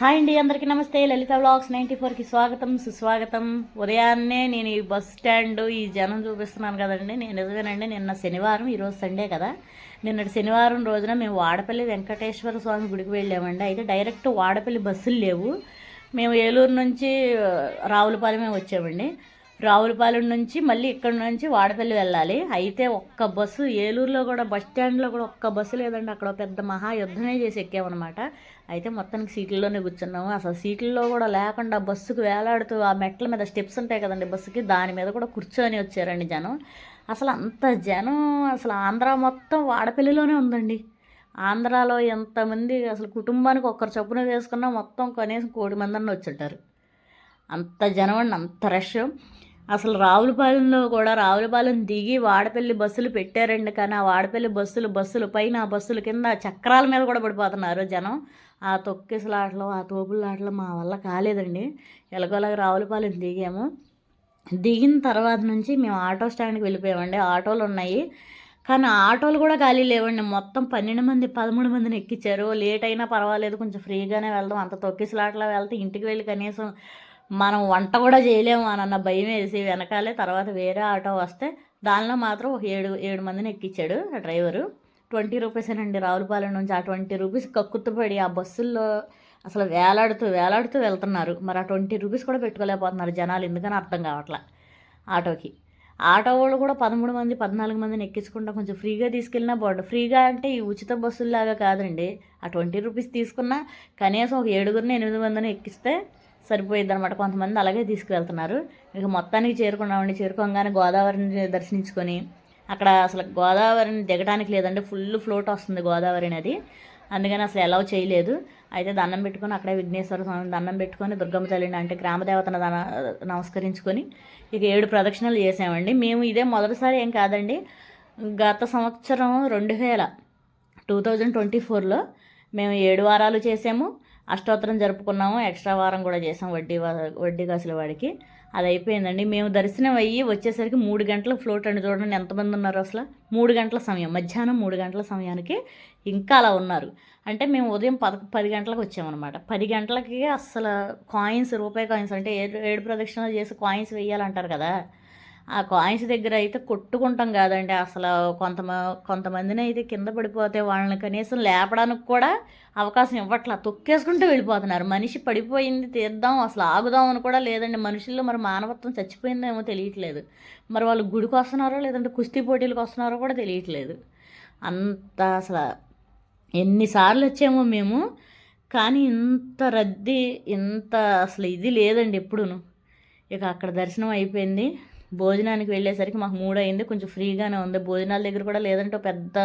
Hi అండి అందరికీ నమస్తే. లలిత బ్లాగ్స్ నైంటీ ఫోర్కి స్వాగతం సుస్వాగతం. ఉదయాన్నే నేను ఈ బస్ స్టాండ్ ఈ జనం చూపిస్తున్నాను కదండి. నేను నిజమేనండి నిన్న శనివారం ఈరోజు సండే కదా. నిన్నటి శనివారం రోజున మేము వాడపల్లి వెంకటేశ్వర స్వామి గుడికి వెళ్ళామండి. అయితే డైరెక్ట్ వాడపల్లి బస్సులు లేవు. మేము ఏలూరు నుంచి రావులపాలెమే వచ్చామండి. రావులపాలెం నుంచి మళ్ళీ ఇక్కడ నుంచి వాడపల్లి వెళ్ళాలి. అయితే ఒక్క బస్సు ఏలూరులో కూడా బస్ స్టాండ్లో కూడా ఒక్క బస్సు లేదండి. అక్కడ పెద్ద మహా యుద్ధమే చేసి ఎక్కామన్నమాట. అయితే మొత్తానికి సీట్లలోనే కూర్చున్నాము. అసలు సీట్లలో కూడా లేకుండా బస్సుకు వేలాడుతూ ఆ మెట్ల మీద స్టెప్స్ ఉంటాయి కదండి బస్సుకి దాని మీద కూడా కూర్చొని వచ్చారండి జనం. అసలు అంత జనం అసలు ఆంధ్ర మొత్తం వాడపల్లిలోనే ఉందండి. ఆంధ్రాలో ఎంతమంది అసలు కుటుంబానికి ఒక్కరు చొప్పున వేసుకున్నా మొత్తం కనీసం కోటి మంది అన్న వచ్చుంటారు. అంత జనం అండి అంత రష్. అసలు రావులపాలెంలో కూడా రావులపాలెం దిగి వాడపల్లి బస్సులు పెట్టారండి. కానీ ఆ వాడపల్లి బస్సులు బస్సులు పైన ఆ బస్సుల కింద చక్రాల మీద కూడా పడిపోతున్నారు జనం. ఆ తొక్కిసలాటలు ఆ తోపులాటలు మా వల్ల కాలేదండి. ఎలాగోలాగా రావులపాలెం దిగాము. దిగిన తర్వాత నుంచి మేము ఆటో స్టాండ్కి వెళ్ళిపోయామండి. ఆటోలు ఉన్నాయి. కానీ ఆటోలు కూడా ఖాళీ లేవండి. మొత్తం పన్నెండు మంది పదమూడు మందిని ఎక్కించారు లేట్ అయినా పర్వాలేదు. కొంచెం ఫ్రీగానే వెళ్దాం. అంత తొక్కిసలాట్లా వెళ్తే ఇంటికి వెళ్ళి కనీసం మనం వంట కూడా చేయలేము అని అన్న భయం వేసి వెనకాలే తర్వాత వేరే ఆటో వస్తే దానిలో మాత్రం ఒక ఏడు ఏడు మందిని ఎక్కించాడు ఆ డ్రైవరు. ట్వంటీ రూపీసేనండి రావులపాలెం నుంచి. ఆ ట్వంటీ రూపీస్ కక్కుతుపడి ఆ బస్సుల్లో అసలు వేలాడుతూ వేలాడుతూ వెళ్తున్నారు. మరి ఆ ట్వంటీ రూపీస్ కూడా పెట్టుకోలేకపోతున్నారు జనాలు. ఎందుకని అర్థం కావట్లే ఆటోకి. ఆటో వాళ్ళు కూడా పదమూడు మంది పద్నాలుగు మందిని ఎక్కించుకుంటా కొంచెం ఫ్రీగా తీసుకెళ్ళినా బాగుండు. ఫ్రీగా అంటే ఈ ఉచిత బస్సుల్లాగా కాదండి. ఆ ట్వంటీ రూపీస్ తీసుకున్నా కనీసం ఒక ఏడుగురిని ఎనిమిది మందిని ఎక్కిస్తే సరిపోయింది అనమాట కొంతమంది అలాగే తీసుకువెళ్తున్నారు. ఇక మొత్తానికి చేరుకున్నామండి. చేరుకోగానే గోదావరిని దర్శించుకొని అక్కడ అసలు గోదావరిని దిగడానికి లేదండి. ఫుల్ ఫ్లోట్ వస్తుంది గోదావరి అనేది. అందుకని అసలు ఎలవ్ చేయలేదు. అయితే దండం పెట్టుకొని అక్కడే విఘ్నేశ్వర స్వామి దండం పెట్టుకొని దుర్గమ్మ తల్లిని అంటే గ్రామదేవతను దన నమస్కరించుకొని ఇక ఏడు ప్రదక్షిణలు చేసామండి. మేము ఇదే మొదటిసారి ఏం కాదండి. గత సంవత్సరం రెండు వేల టూ థౌజండ్ ట్వంటీ ఫోర్లో మేము ఏడు వారాలు చేసాము. అష్టోత్తరం జరుపుకున్నాము ఎక్స్ట్రా వారం కూడా చేసాం వడ్డీ వడ్డీ కాసుల వాడికి. అది అయిపోయిందండి. మేము దర్శనం అయ్యి వచ్చేసరికి మూడు గంటల ఫ్లోట్ అండి చూడండి. ఎంతమంది ఉన్నారు అసలు? మూడు గంటల సమయం. మధ్యాహ్నం మూడు గంటల సమయానికి ఇంకా అలా ఉన్నారు. అంటే మేము ఉదయం పద పది గంటలకు వచ్చామన్నమాట. పది గంటలకి అసలు కాయిన్స్ రూపాయి కాయిన్స్ అంటే ఏడు ఏడు ప్రదక్షిణలు చేసి కాయిన్స్ వేయాలంటారు కదా? ఆ కాయిన్స్ దగ్గర అయితే కొట్టుకుంటాం కాదండి. అసలు కొంత కొంతమందిని అయితే కింద పడిపోతే వాళ్ళని కనీసం లేపడానికి కూడా అవకాశం ఇవ్వట్లా. తొక్కేసుకుంటూ వెళ్ళిపోతున్నారు. మనిషి పడిపోయింది తీద్దాం అసలు ఆగుదాం అని కూడా లేదండి. మనుషుల్లో మరి మానవత్వం చచ్చిపోయిందేమో తెలియట్లేదు. మరి వాళ్ళు గుడికి వస్తున్నారో లేదంటే కుస్తీ పోటీలకు వస్తున్నారో కూడా తెలియట్లేదు. అంత అసలు ఎన్నిసార్లు వచ్చామో మేము. కానీ ఇంత రద్దీ ఇంత అసలు ఇది లేదండి ఎప్పుడూను. ఇక అక్కడ దర్శనం అయిపోయింది. భోజనానికి వెళ్ళేసరికి మాకు మూడు అయింది. కొంచెం ఫ్రీగానే ఉంది. భోజనాల దగ్గర కూడా లేదంటే పెద్ద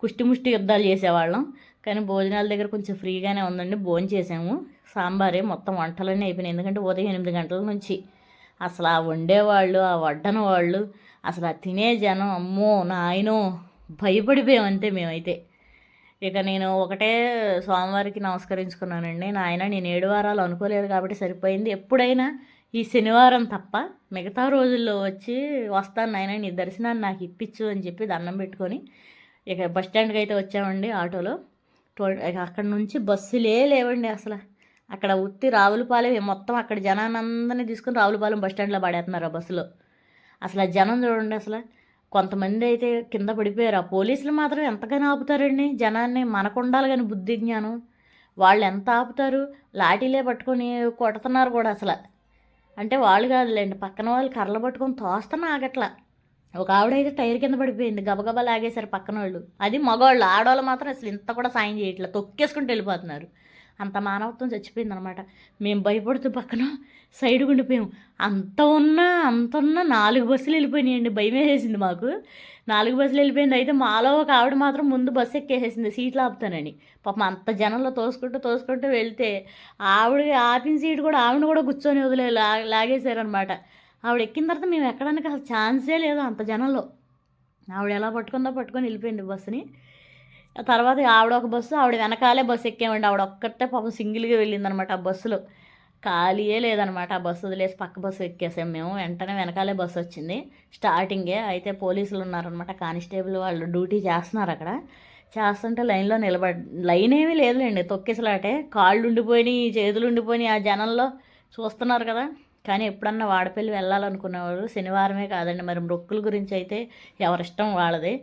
కుష్టి ముష్టి యుద్ధాలు చేసేవాళ్ళం. కానీ భోజనాల దగ్గర కొంచెం ఫ్రీగానే ఉందండి. భోజనం చేసాము. సాంబారే మొత్తం వంటలన్నీ అయిపోయినాయి. ఎందుకంటే ఉదయం ఎనిమిది గంటల నుంచి అసలు ఆ వండేవాళ్ళు ఆ వడ్డన వాళ్ళు అసలు ఆ తినే జనం అమ్మో నాయనో భయపడిపోయామంతే మేమైతే. ఇక నేను ఒకటే స్వామివారికి నమస్కరించుకున్నానండి. నాయన నేను ఏడు వారాలు అనుకోలేదు కాబట్టి సరిపోయింది. ఎప్పుడైనా ఈ శనివారం తప్ప మిగతా రోజుల్లో వచ్చి వస్తాను నాయన నీ దర్శనాన్ని నాకు ఇప్పించు అని చెప్పి దండం పెట్టుకొని ఇక బస్ స్టాండ్కి అయితే వచ్చామండి ఆటోలో. టో- ఇక అక్కడ నుంచి బస్సులే లేవండి అసలు. అక్కడ ఉత్తి రావులపాలెం మొత్తం అక్కడ జనాన్ని తీసుకుని రావులపాలెం బస్ స్టాండ్లో పడేస్తున్నారు ఆ బస్సులో. అసలు ఆ జనం చూడండి అసలు. కొంతమంది అయితే కింద పడిపోయారు. ఆ పోలీసులు మాత్రం ఎంతగానో ఆపుతారండి జనాన్ని. మనకు ఉండాలి కానీ బుద్ధి జ్ఞానం. వాళ్ళు ఎంత ఆపుతారు? లాఠీలే పట్టుకొని కొడుతున్నారు కూడా అసలు. అంటే వాళ్ళు కాదులేండి పక్కన వాళ్ళు కర్రలు పట్టుకొని తోస్తాను ఆగట్లా ఒక ఆవిడ అయితే టైర్ కింద పడిపోయింది గబగబా లాగేశారు పక్కన వాళ్ళు. అది మగవాళ్ళు ఆడవాళ్ళు మాత్రం అసలు ఇంత కూడా సాయం చేయట్లేదు తొక్కేసుకుంటూ వెళ్ళిపోతున్నారు. అంత మానవత్వం చచ్చిపోయింది అనమాట మేము భయపడుతూ పక్కన సైడ్ ఉండిపోయాం అంత ఉన్నా అంత ఉన్నా నాలుగు బస్సులు వెళ్ళిపోయినాయండి భయం వేసేసింది మాకు. నాలుగు బస్సులు వెళ్ళిపోయింది. అయితే మాలో ఒక ఆవిడ మాత్రం ముందు బస్సు ఎక్కేసేసింది. సీట్లు ఆపుతానని. పాపం అంత జనంలో తోసుకుంటూ తోసుకుంటూ వెళ్తే ఆవిడ ఆపిన సీటు కూడా ఆవిడ కూడా కూర్చొని వదిలే లా లాగేశారనమాట ఆవిడ ఎక్కిన తర్వాత మేము ఎక్కడానికి అసలు ఛాన్సే లేదు అంత జనంలో. ఆవిడ ఎలా పట్టుకుందో పట్టుకొని వెళ్ళిపోయింది బస్సుని. ఆ తర్వాత ఆవిడ ఒక బస్సు ఆవిడ వెనకాలే బస్సు ఎక్కామండి. ఆవిడ ఒక్కటే పాపం సింగిల్గా వెళ్ళిందనమాట ఆ బస్సులో. ఖాళీయే లేదనమాట. ఆ బస్సు వదిలేసి పక్క బస్సు ఎక్కేసాం మేము. వెంటనే వెనకాలే బస్సు వచ్చింది. స్టార్టింగే అయితే పోలీసులు ఉన్నారనమాట. కానిస్టేబుల్ వాళ్ళు డ్యూటీ చేస్తున్నారు అక్కడ. చేస్తుంటే లైన్లో నిలబడి లైన్ ఏమీ లేదులేండి. తొక్కేసలాటే కాళ్ళు ఉండిపోయినాయి చేతులు ఉండిపోయినాయి. ఆ జనంలో చూస్తున్నారు కదా. కానీ ఎప్పుడన్నా వాడపల్లి వెళ్ళాలనుకునేవారు శనివారమే కాదండి. మరి మొక్కుల గురించి అయితే ఎవరిష్టం వాళ్ళది.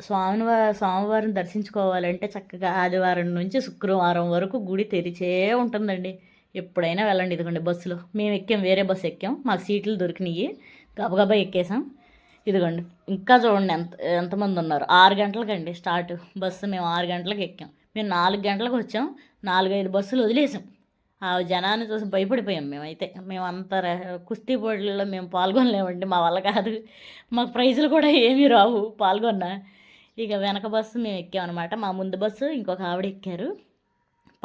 స్వామిని స్వామివారిని దర్శించుకోవాలంటే చక్కగా ఆదివారం నుంచి శుక్రవారం వరకు గుడి తెరిచే ఉంటుందండి. ఎప్పుడైనా వెళ్ళండి ఇదిగోండి బస్సులో. మేము ఎక్కాం వేరే బస్సు ఎక్కాం. మాకు సీట్లు దొరికినాయి. గబగబా ఎక్కేసాం. ఇదిగోండి ఇంకా చూడండి ఎంత ఎంతమంది ఉన్నారు. ఆరు గంటలకండి స్టార్ట్. బస్సు మేము ఆరు గంటలకు ఎక్కాం. మేము నాలుగు గంటలకు వచ్చాం. నాలుగైదు బస్సులు వదిలేసాం. ఆ జనాన్ని చూసి భయపడిపోయాం మేమైతే. మేము అంత ర- కుస్తీ పోటీలలో మేము పాల్గొనలేమండి. మా వల్ల కాదు. మాకు ప్రైజులు కూడా ఏమీ రావు పాల్గొన్నా. ఇక వెనక బస్సు మేము ఎక్కామన్నమాట. మా ముందు బస్సు ఇంకొక ఆవిడ ఎక్కారు.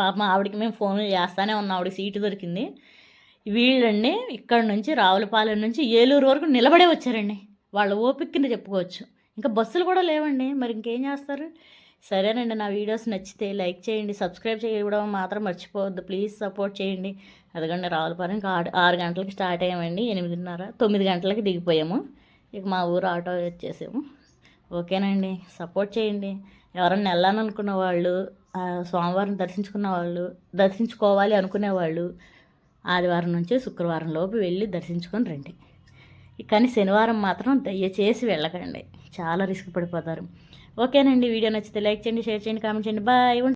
పాపం ఆవిడకి మేము ఫోన్లు చేస్తానే ఉన్నాం. ఆవిడకి సీటు దొరికింది. వీళ్ళండి ఇక్కడ నుంచి రావులపాలెం నుంచి ఏలూరు వరకు నిలబడే వచ్చారండి. వాళ్ళ ఓపిక కింద చెప్పుకోవచ్చు. ఇంకా బస్సులు కూడా లేవండి. మరి ఇంకేం చేస్తారు? సరేనండి. నా వీడియోస్ నచ్చితే లైక్ చేయండి. సబ్స్క్రైబ్ చేయడం మాత్రం మర్చిపోవద్దు. ప్లీజ్ సపోర్ట్ చేయండి. అదిగండి రావులపాలెం ఆరు ఆరు గంటలకు స్టార్ట్ అయ్యామండి. ఎనిమిదిన్నర తొమ్మిది గంటలకు దిగిపోయాము. ఇక మా ఊరు ఆటో వచ్చేసాము. ఓకేనండి. సపోర్ట్ చేయండి. ఎవరన్నా వెళ్ళాలనుకున్న వాళ్ళు సోమవారం దర్శించుకున్న వాళ్ళు దర్శించుకోవాలి అనుకునే వాళ్ళు ఆదివారం నుంచి శుక్రవారం లోపు వెళ్ళి దర్శించుకొని రండి. కానీ శనివారం మాత్రం దయచేసి వెళ్ళకండి. చాలా రిస్క్ పడిపోతారు. ఓకేనండి వీడియో నచ్చితే లైక్ చేయండి షేర్ చేయండి కామెంట్ చేయండి. బాయ్.